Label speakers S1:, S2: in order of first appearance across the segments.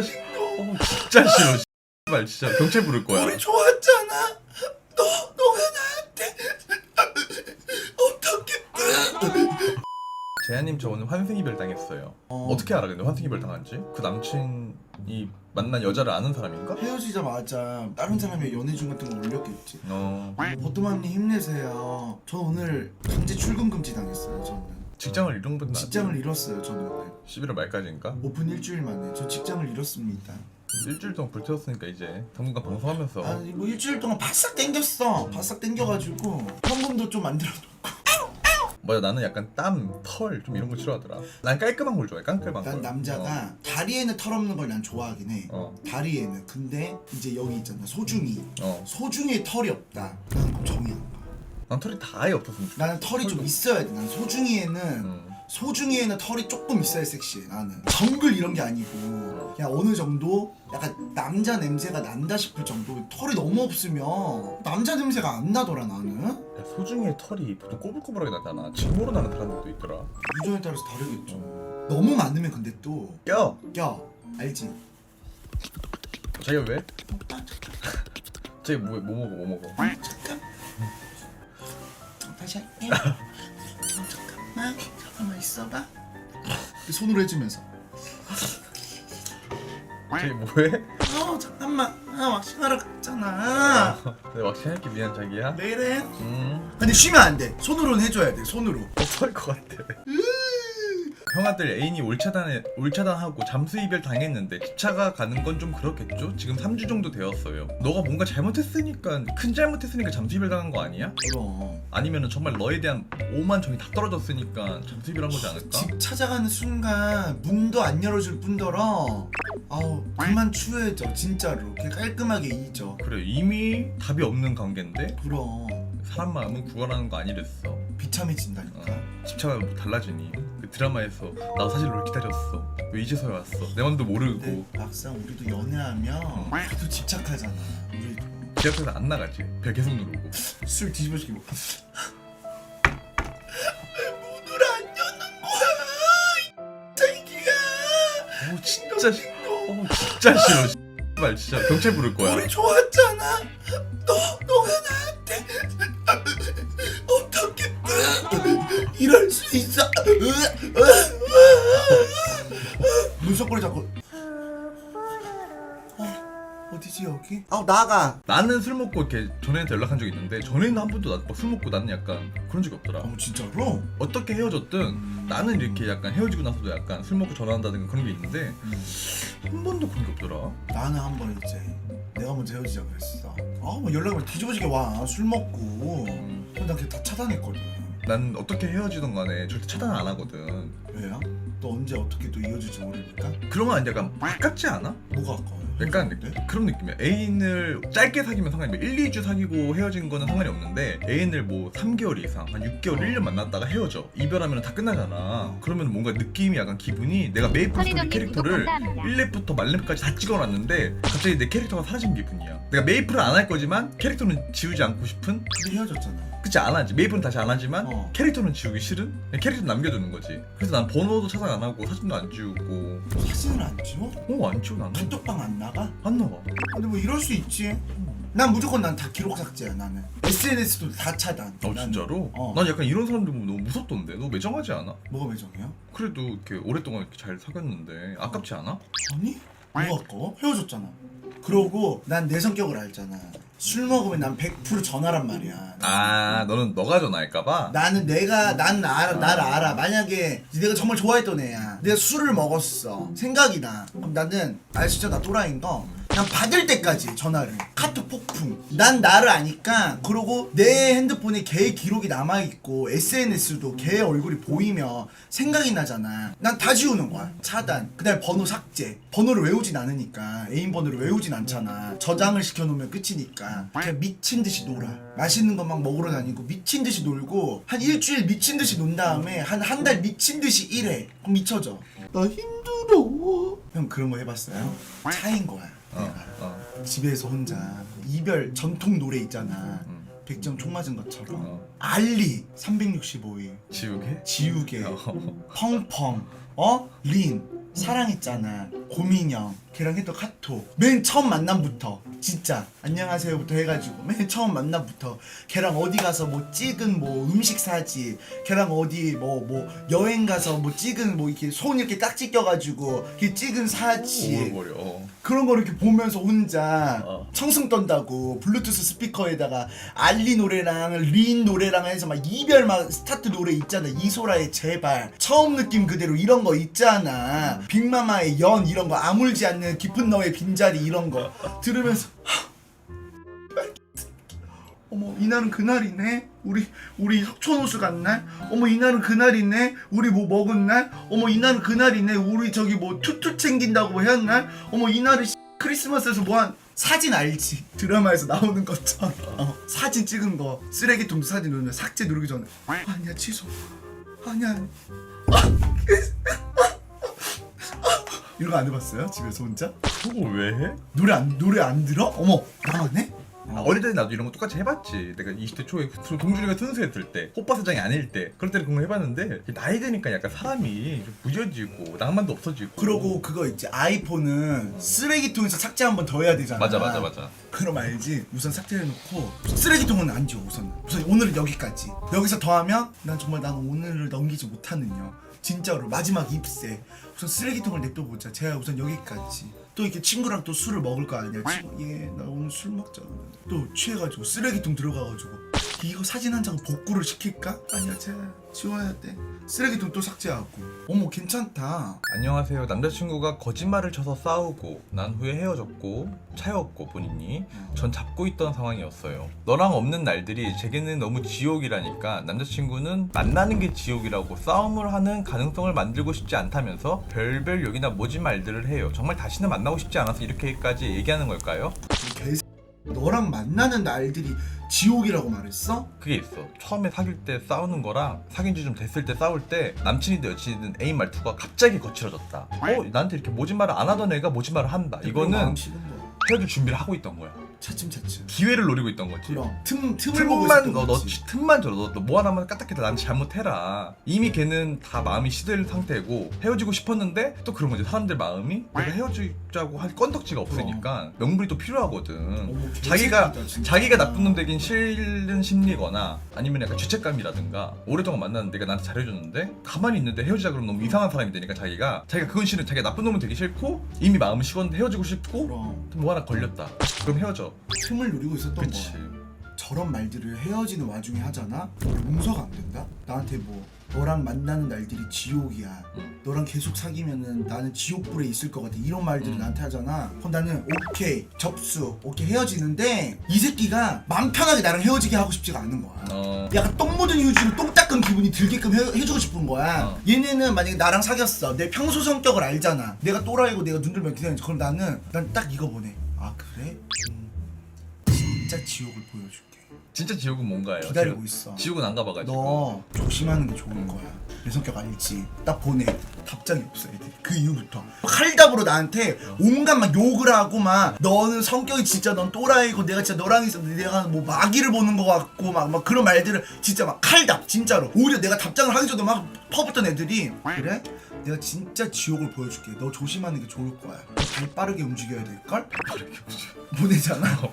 S1: 진짜 싫- 어 진짜 싫어 말 진짜 경찰 부를 거야
S2: 우리 좋았잖아. 너 너가 나한테 어떻게?
S1: 재한님 저 오늘 환생 이별 당했어요
S2: 어.
S1: 어. 떻게 알아 근데 환생 이별 당한지? 그 남친이 만난 여자를 아는 사람인가?
S2: 헤어지자마자 다른 사람의 연애 중 같은 거 올렸겠지.
S1: 어
S2: 버트맘님 힘내세요. 저 오늘 강제 출근 금지 당했어요. 저는
S1: 직장을 잃은 분도
S2: 직장을 잃었어요. 저는 오늘
S1: 11월 말까지인가?
S2: 오픈 일주일 만에 저 직장을 잃었습니다.
S1: 일주일 동안 불태웠으니까 이제 당분간 방송하면서
S2: 아니 뭐 일주일 동안 바싹 땡겼어. 바싹 땡겨가지고 현금도 좀 만들어 놓고.
S1: 맞아 나는 약간 땀, 털 좀 이런 거 싫어하더라 난 깔끔한 걸 좋아해 깔끔한
S2: 난
S1: 걸
S2: 남자가 다리에는 털 없는 걸 난 좋아하긴 해.
S1: 어.
S2: 다리에는. 근데 이제 여기 있잖아 소중이.
S1: 어.
S2: 소중이에 털이 없다. 그럼 정이 안 가.
S1: 난 털이 다 아예 없었으면 좋겠어
S2: 나는 털이 좀 있어야 돼. 난 소중이에는
S1: 음.
S2: 소중이에는 털이 조금 있어야 섹시해. 나는 정글 이런 게 아니고 그냥 어느 정도 약간 남자 냄새가 난다 싶을 정도 털이 너무 없으면 남자 냄새가 안 나더라 나는.
S1: 야, 소중이의 털이 보통 꼬불꼬불하게 나잖아 침으로 나는 사람들도 있더라
S2: 유전에 따라서 다르겠죠. 너무 많으면 근데 또
S1: 껴!
S2: 껴. 알지?
S1: 자기가 왜? 자기 뭐, 뭐 먹어 뭐 먹어
S2: 잠깐. 다시 할게. 어, 잠깐만. 잠깐만 있어봐. 손으로 해주면서.
S1: 자기 뭐해?
S2: 어 잠깐만. 아 왁싱하러 갔잖아.
S1: 내가 왁싱 할게 미안 자기야
S2: 왜 이래?
S1: 음
S2: 근데 쉬면 안 돼. 손으로는 해줘야 돼. 손으로.
S1: 없을 것 같아 형아들 애인이 올차단에 올차단하고 잠수 이별 당했는데 집차가 가는 건 좀 그렇겠죠? 지금 3주 정도 되었어요. 너가 뭔가 잘못했으니까 큰 잘못했으니까 잠수 이별 당한 거 아니야?
S2: 그럼.
S1: 아니면은 정말 너에 대한 오만 정이 다 떨어졌으니까 잠수 이별한 거지 않을까?
S2: 집 찾아가는 순간 문도 안 열어줄 뿐더러 아우 그만 추해져 진짜로 그냥 깔끔하게 잊어.
S1: 그래 이미 답이 없는 관계인데
S2: 그럼
S1: 사람 마음은 구걸하는 거 아니랬어.
S2: 비참해진다니까.
S1: 어, 집차가 뭐 달라지니? 그 드라마에서 나도 사실 널 기다렸어. 왜 이제서야 왔어? 내 맘도 모르고
S2: 막상 우리도 연애하면 우리도 집착하잖아. 우리도
S1: 지하철에서 안 나가지. 별 계속 누르고.
S2: 술 뒤집어지게 먹. 문을 안 여는 거야. 자기야.
S1: 어 진짜 싫. 어 진짜 싫어. 말 진짜 경찰 부를 거야.
S2: 우리 좋았잖아. 너 너가 나한테 어떻게 이럴 수 있어? 문석거리 자꾸. 어, 어디지 여기? 아 나가.
S1: 나는 술 먹고 이렇게 전애한테 연락한 적이 있는데 전애는 한 번도 나, 술 먹고 나는 약간 그런 적이 없더라.
S2: 어 진짜로?
S1: 어떻게 헤어졌든 나는 이렇게 약간 헤어지고 나서도 약간 술 먹고 전화한다든가 그런 게 있는데 한 번도 그런 게 없더라.
S2: 나는 한 번 이제 내가 먼저 헤어지자 그랬어. 아뭐 연락을 뒤집어지게 와. 술 먹고.
S1: 음,
S2: 근데 난 그게 다 차단했거든.
S1: 난 어떻게 헤어지던 간에 절대 차단 안 하거든.
S2: 왜요? 또 언제 어떻게 또 이어질지 모르니까.
S1: 그런 건 약간 가깝지 않아?
S2: 뭐가 아까워요?
S1: 약간
S2: 근데?
S1: 그런 느낌이야. 애인을 짧게 사귀면 상관이 없어. 1, 2주 사귀고 헤어진 거는 상관이 없는데 애인을 뭐 3개월 이상, 한 6개월, 1년 만났다가 헤어져. 이별하면 다 끝나잖아. 그러면 뭔가 느낌이 약간 기분이 내가 메이플 스토리 캐릭터를
S3: 감사합니다.
S1: 1렙부터 말렙까지 다 찍어놨는데 갑자기 내 캐릭터가 사라진 기분이야. 내가 메이플을 안 할 거지만 캐릭터는 지우지 않고 싶은?
S2: 근데 헤어졌잖아.
S1: 그치 안 하지. 메이플은 다시 안 하지만
S2: 어.
S1: 캐릭터는 지우기 싫은? 그냥 캐릭터 남겨두는 거지. 그래서 난 번호도 차단 안 하고 사진도 안 지우고
S2: 사진을 안 찍어?
S1: 어안 지워 나는.
S2: 카톡방 안 나가?
S1: 안 나와.
S2: 근데 뭐 이럴 수 있지. 난 무조건 난 다 기록 삭제야 나는. SNS도 다 차단.
S1: 어
S2: 나는.
S1: 진짜로?
S2: 어.
S1: 난 약간 이런 사람들 보면 너무 무섭던데 너 매정하지 않아?
S2: 뭐가 매정이야?
S1: 그래도 이렇게 오랫동안 이렇게 잘 사귀었는데 아깝지 않아?
S2: 아니? 뭐가 아까워? 헤어졌잖아. 그러고 난 내 성격을 알잖아. 술 먹으면 난 100% 전화란 말이야.
S1: 아 너는 너가 전화할까봐?
S2: 나는 내가 난 알아 나를 알아. 만약에 내가 정말 좋아했던 애야. 내가 술을 먹었어. 생각이 나. 그럼 나는 아 진짜 나 또라이인 거 난 받을 때까지 전화를. 카톡 폭풍. 난 나를 아니까 그러고 내 핸드폰에 걔의 기록이 남아있고 SNS도 걔의 얼굴이 보이면 생각이 나잖아. 난 다 지우는 거야. 차단. 그다음에 번호 삭제. 번호를 외우진 않으니까. 애인 번호를 외우진 않잖아. 저장을 시켜놓으면 끝이니까. 그냥 미친 듯이 놀아. 맛있는 것막 먹으러 다니고 미친 듯이 놀고 한 일주일 미친 듯이 논 다음에 한 한 달 미친 듯이 일해. 그럼 미쳐져. 나 힘들어. 형 그런 거 해봤어요? 차인 거야 집에서 혼자 이별 전통 노래 있잖아.
S1: 음.
S2: 백점 총 맞은 것처럼.
S1: 어.
S2: 알리 365일
S1: 지우개?
S2: 지우개.
S1: 어.
S2: 펑펑. 어? 린. 사랑했잖아. 고민형 걔랑 했던 카톡. 맨 처음 만남부터. 진짜. 안녕하세요부터 해가지고 맨 처음 만남부터. 걔랑 어디 가서 뭐 찍은 뭐 음식 사진 걔랑 어디 뭐 뭐 여행 가서 뭐 찍은 뭐 이렇게 손 이렇게 딱지 껴가지고 이렇게 찍은 사진
S1: 오글거려
S2: 그런 거 이렇게 보면서 혼자
S1: 어.
S2: 청승 떤다고 블루투스 스피커에다가 알리 노래랑 린 노래랑 해서 막 이별 막 스타트 노래 있잖아. 이소라의 제발. 처음 느낌 그대로 이런 거 있잖아. 빅마마의 연 이런 거 아물지 않는 깊은 너의 빈자리 이런 거 들으면서 어머 이날은 그날이네. 우리 우리 석촌호수 간 날. 어머 이날은 그날이네. 우리 뭐 먹은 날. 어머 이날은 그날이네. 우리 저기 뭐 투투 챙긴다고 해한 날. 어머 이날은 씨, 크리스마스에서 뭐 한 사진 알지? 드라마에서 나오는 것처럼. 어, 사진 찍은 거. 쓰레기통 사진 누르면 삭제 누르기 전에. 아니야 취소. 아니야. 이런 거 안 해봤어요? 집에서 혼자?
S1: 그거 왜 해?
S2: 노래 안 노래 안 들어? 어머 나만 해
S1: 아, 어릴 때 나도 이런 거 똑같이 해봤지. 내가 20대 초에 동준이가 순수했을 때, 호빠 사장이 아닐 때, 그럴 때는 그런 거 해봤는데 나이 드니까 약간 사람이 좀 무뎌지고 낭만도 없어지고.
S2: 그러고 그거 있지 아이폰은 쓰레기통에서 삭제 한 번 더 해야 되잖아
S1: 맞아 맞아 맞아.
S2: 그럼 알지 우선 삭제해놓고 쓰레기통은 안 지워 우선 우선 오늘은 여기까지 여기서 더하면 난 정말 난 오늘을 넘기지 못하는 여 진짜로 마지막 입새. 우선 쓰레기통을 냅둬보자. 제가 우선 여기까지. 또 이렇게 친구랑 또 술을 먹을 거 아니야. 친구 얘나 오늘 술 먹자. 또 취해가지고 쓰레기통 들어가가지고 이거 사진 한 장 복구를 시킬까? 아니야 제가 지워야 돼 쓰레기통 또 삭제하고 어머 괜찮다
S1: 안녕하세요. 남자친구가 거짓말을 쳐서 싸우고 난 후에 헤어졌고 차였고 본인이 전 잡고 있던 상황이었어요. 너랑 없는 날들이 제게는 너무 지옥이라니까 남자친구는 만나는 게 지옥이라고 싸움을 하는 가능성을 만들고 싶지 않다면서 별별 여기나 모진 말들을 해요. 정말 다시는 만나고 싶지 않아서 이렇게까지 얘기하는 걸까요?
S2: 개 너랑 만나는 날들이 지옥이라고 말했어?
S1: 그게 있어. 처음에 사귈 때 싸우는 거랑 사귄 지 좀 됐을 때 싸울 때 남친이든 여친이든 애인 말투가 갑자기 거칠어졌다. 어 나한테 이렇게 모진 말을 안 하던 애가 모진 말을 한다. 이거는
S2: 마음 식은 거
S1: 헤어질 준비를 하고 있던 거야.
S2: 차츰차츰
S1: 기회를 노리고 있던 거지.
S2: 그럼 틈 틈을 보고
S1: 틈만
S2: 있었던
S1: 너, 너
S2: 거지.
S1: 틈만 줘. 너, 너뭐 하나만 까딱해도 난 잘못해라. 이미 걔는 다 마음이 시들 상태고 헤어지고 싶었는데 또 그런 거지. 사람들 마음이 내가 헤어지자고 할 건덕지가 없으니까 명분이 또 필요하거든.
S2: 어머,
S1: 자기가
S2: 개새끼다, 진짜.
S1: 자기가 나쁜 놈 되긴 싫은 심리거나 아니면 약간 죄책감이라든가 오랫동안 만났는데 내가 나한테 잘해줬는데 가만히 있는데 헤어지자 그러면 너무 이상한 사람이 되니까 자기가 자기가 그건 싫은 자기가 나쁜 놈은 되기 싫고 이미 마음은 식었는데 헤어지고 싶고
S2: 그럼
S1: 뭐 하나 걸렸다 그럼 헤어져
S2: 틈을 노리고 있었던
S1: 그치
S2: 거야 저런 말들을 헤어지는 와중에 하잖아 용서가 안 된다? 나한테 뭐 너랑 만나는 날들이 지옥이야
S1: 응.
S2: 너랑 계속 사귀면은 나는 지옥불에 있을 것 같아 이런 말들을
S1: 음.
S2: 나한테 하잖아 그럼 나는 오케이 접수 오케이 헤어지는데 이 새끼가 맘 편하게 나랑 헤어지게 하고 싶지가 않은 거야
S1: 어
S2: 약간 똥 묻은 휴지로 똥 닦은 기분이 들게끔 해, 해주고 싶은 거야.
S1: 어.
S2: 얘네는 만약에 나랑 사귀었어. 내 평소 성격을 알잖아. 내가 또라이고 내가 눈 들면 기다리지. 그럼 나는 난 딱 이거 보내. 아 그래? 음, 진짜 지옥을 보여줄게.
S1: 진짜 지옥은 뭔가요?
S2: 기다리고 있어.
S1: 지옥은 안 가봐가지고
S2: 너 조심하는 게 좋을 거야. 내 성격 알지? 딱 보내. 답장이 없어 애들이. 그 이후부터 칼답으로 나한테 온갖 막 욕을 하고 막 너는 성격이 진짜 넌 또라이고 내가 진짜 너랑 있었는데 내가 뭐 마귀를 보는 것 같고 막, 막 그런 말들을 진짜 막 칼답 진짜로 오히려 내가 답장을 하기 전에 막 퍼붓던 애들이 그래? 내가 진짜 지옥을 보여줄게. 너 조심하는 게 좋을 거야. 너발 빠르게 움직여야 될걸? 보내잖아.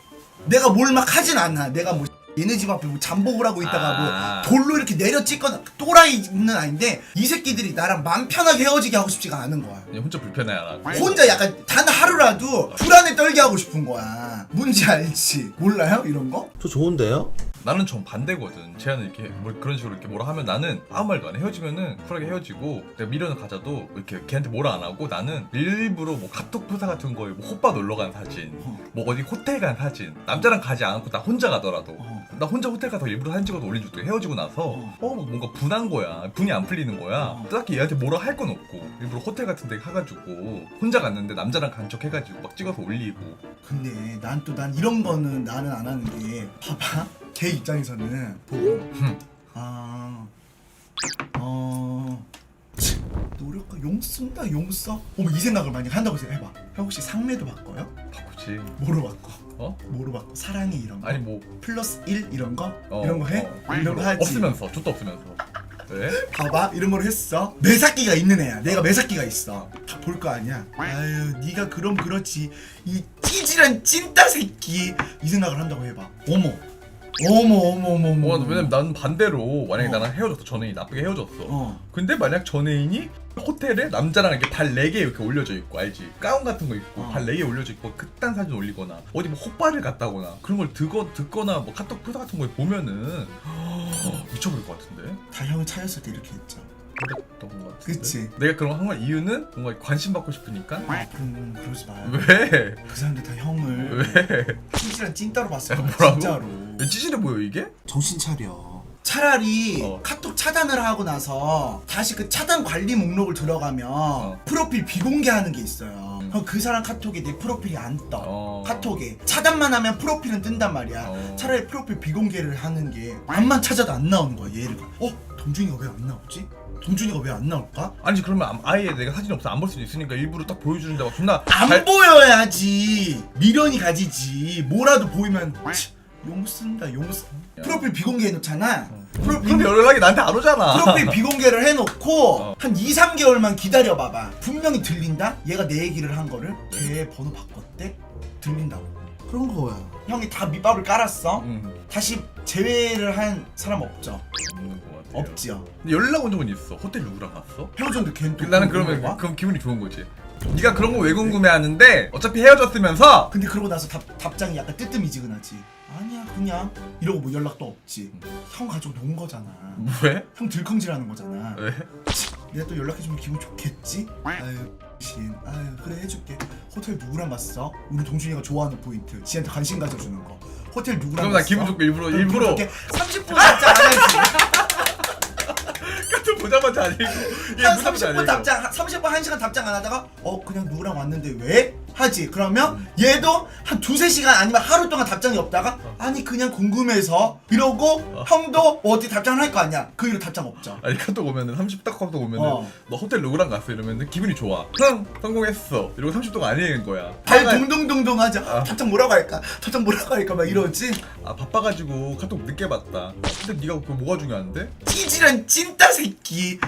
S2: 내가 뭘 막 하진 않아. 내가 뭐 얘네 집 앞에 뭐 잠복을 하고 있다가
S1: 아.
S2: 뭐 돌로 이렇게 내려 찍거나 또라이는 아닌데 이 새끼들이 나랑 맘 편하게 헤어지게 하고 싶지가 않은 거야.
S1: 그냥 혼자 불편해하라
S2: 혼자 약간 단 하루라도 불안에 떨게 하고 싶은 거야. 뭔지 알지? 몰라요? 이런 거?
S3: 저 좋은데요?
S1: 나는 전 반대거든 쟤는 이렇게 뭘 그런 식으로 이렇게 뭐라 하면 나는 아무 말도 안 해 헤어지면은 쿨하게 헤어지고 내가 미련을 가져도 이렇게 걔한테 뭐라 안 하고 나는 일부러 뭐 카톡 프사 같은 거에 뭐 호빠 놀러 간 사진
S2: 어.
S1: 뭐 어디 호텔 간 사진 남자랑 가지 않고 나 혼자 가더라도
S2: 어.
S1: 나 혼자 호텔 가서 일부러 사진 찍어서 올린 적도 헤어지고 나서
S2: 어.
S1: 어 뭔가 분한 거야 분이 안 풀리는 거야
S2: 어.
S1: 딱히 얘한테 뭐라 할 건 없고 일부러 호텔 같은 데 가가지고 혼자 갔는데 남자랑 간 척 해가지고 막 찍어서 올리고
S2: 근데 난또 난 이런 거는 나는 안 하는 게 봐봐 걔 입장에서는 보고 아 어. 치, 노력과 용 쓴다 용 써? 어머 이 생각을 만약 한다고 해봐 형 혹시 상매도 바꿔요?
S1: 바꾸지
S2: 뭐로 바꿔?
S1: 어?
S2: 뭐로 바꿔? 사랑이 이런 거?
S1: 아니 뭐
S2: 플러스 1 이런 거?
S1: 어,
S2: 이런 거 해?
S1: 어,
S2: 이런 거 하지?
S1: 없으면서 족도 없으면서 왜?
S2: 봐봐 이런 걸 했어? 매사기가 있는 애야. 내가 매사기가 있어. 다 볼 거 아니야. 아유 네가 그럼 그렇지. 이 찌질한 찐따 새끼. 이 생각을 한다고 해봐. 어머 어머 어머 어머 어머.
S1: 어, 왜냐면 나는 반대로 만약에
S2: 어.
S1: 나랑 헤어졌어. 전애인이 나쁘게 헤어졌어.
S2: 어.
S1: 근데 만약 전애인이 호텔에 남자랑 이렇게 발 4개 이렇게 올려져 있고 알지? 가운 같은 거 입고
S2: 어.
S1: 발 4개 올려져 있고 그딴 사진 올리거나 어디 뭐 호빠를 갔다거나 그런 걸 듣거, 듣거나 뭐 카톡 프사 같은 걸 보면은 미쳐버릴 것 같은데?
S2: 다 형을 차였을 때 이렇게 했죠
S1: 그랬던 것 같은데
S2: 그치
S1: 내가 그런 거한건 이유는 뭔가 관심 받고 싶으니까
S2: 아 그럼 그러지 마요
S1: 왜?
S2: 그 사람들 다 형을
S1: 왜?
S2: 찌질한 찐따로 봤어
S1: 야, 뭐라고?
S2: 진짜로
S1: 왜 찌질해 보여 이게?
S2: 정신 차려. 차라리
S1: 어.
S2: 카톡 차단을 하고 나서 다시 그 차단 관리 목록을 들어가면
S1: 어.
S2: 프로필 비공개하는 게 있어요.
S1: 음.
S2: 그럼 그 사람 카톡에 내 프로필이 안 떠.
S1: 어.
S2: 카톡에 차단만 하면 프로필은 뜬단 말이야.
S1: 어.
S2: 차라리 프로필 비공개를 하는 게 암만 찾아도 안 나오는 거야. 얘를. 어? 동준이가 왜 안 나오지? 동준이가 왜 안 나올까?
S1: 아니 그러면 아- 아예 내가 사진이 없어 안 볼 수도 있으니까 일부러 딱 보여주는다고 존나
S2: 안
S1: 잘-
S2: 보여야지. 미련이 가지지. 뭐라도 보이면 치, 용 쓴다. 용 쓴. 프로필 비공개 해놓잖아. 프로필
S1: 근데 연락이 나한테 안 오잖아
S2: 프로필 비공개를 해놓고
S1: 어.
S2: 한 2, 3개월만 기다려봐봐 분명히 들린다? 얘가 내 얘기를 한 거를 걔 번호 바꿨대? 들린다고 그런 거야 형이 다 밑밥을 깔았어?
S1: 음,
S2: 다시 제외를 한 사람 없죠?
S1: 없는 것 같아요.
S2: 없지요.
S1: 근데 연락 온 적은 있어. 호텔 누구랑 갔어?
S2: 헤어졌는데 걔는 또
S1: 나는 그러면
S2: 거야?
S1: 그럼 기분이 좋은 거지. 네가 그런 거 왜 궁금해하는데 어차피 헤어졌으면서?
S2: 근데 그러고 나서 답, 답장이 약간 뜨뜻미지근하지. 아니야 그냥. 이러고 뭐 연락도 없지. 형 가지고 논 거잖아.
S1: 왜?
S2: 형 들컹질하는 거잖아.
S1: 왜?
S2: 내가 또 연락해주면 기분 좋겠지? 아유 신 아유 그래 해줄게. 호텔 누구랑 갔어? 우리 동준이가 좋아하는 포인트. 지한테 관심 가져주는 거. 호텔 누구랑
S1: 그럼 나
S2: 갔어?
S1: 기분 좋게 일부러 일부러
S2: 기분 좋게 30분 답장 안 하지.
S1: 카톡 보자마자 안 읽고.
S2: 얘한
S1: 보자마자 안
S2: 30분
S1: 읽어
S2: 답장 30분 1시간 답장 안 하다가 어 그냥 누구랑 왔는데 왜? 하지. 그러면
S1: 음.
S2: 얘도 한 두세 시간 아니면 하루 동안 답장이 없다가
S1: 어.
S2: 아니 그냥 궁금해서 이러고 형도 뭐 어디 답장을 할 거 아니야. 그 이후로 답장 없죠.
S1: 아니 카톡 오면은 30딱 카톡 오면은
S2: 어.
S1: 너 호텔 누구랑 갔어? 이러면은 기분이 좋아. 흥 성공했어. 이러고 30 동안 안 읽는 거야.
S2: 발 동동동동 하자
S1: 아.
S2: 답장 뭐라고 할까? 답장 뭐라고 할까? 막 이러지.
S1: 아 바빠가지고 카톡 늦게 봤다. 근데 네가 그거 뭐가 중요한데?
S2: 찌질한 찐따 새끼